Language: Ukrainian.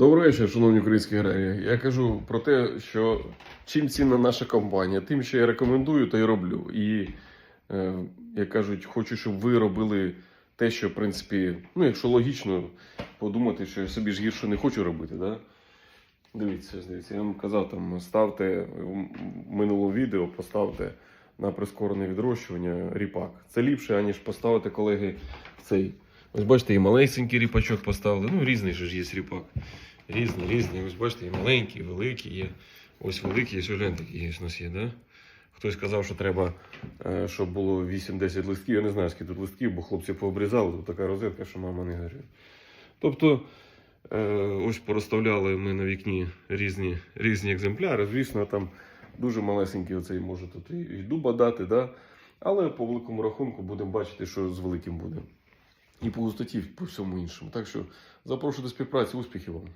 Добрий вечір, шановні українські аграрії. Я кажу про те, що чим цінна наша компанія, тим, що я рекомендую, то й роблю. І, е, як кажуть, хочу, щоб ви робили те, що, в принципі, ну, якщо логічно подумати, що я собі ж гірше не хочу робити. Да? Дивіться, дивіться, я вам казав, там, ставте в минулому відео, поставте на прискорене відрощування ріпак. Це ліпше, аніж поставити, колеги, цей. Ось бачите, і малесенький ріпачок поставили. Ну, різний ж є ріпак. Різний, різний. Ось бачите, і маленький, і великий є. Ось великий, ось глянь такий є, у нас є, да? Хтось казав, що треба, е, щоб було 8-10 листків. Я не знаю, скільки тут листків, бо хлопці пообрізали. Тут така розетка, що мама не горює. Тобто, е, ось порозставляли ми на вікні різні, різні екземпляри. Звісно, там дуже малесенький оцей може тут і дуба дати, да? але по великому рахунку будемо бачити, що з великим буде. І по густоті, і по всьому іншому. Так що запрошую до співпраці, успіхів вам.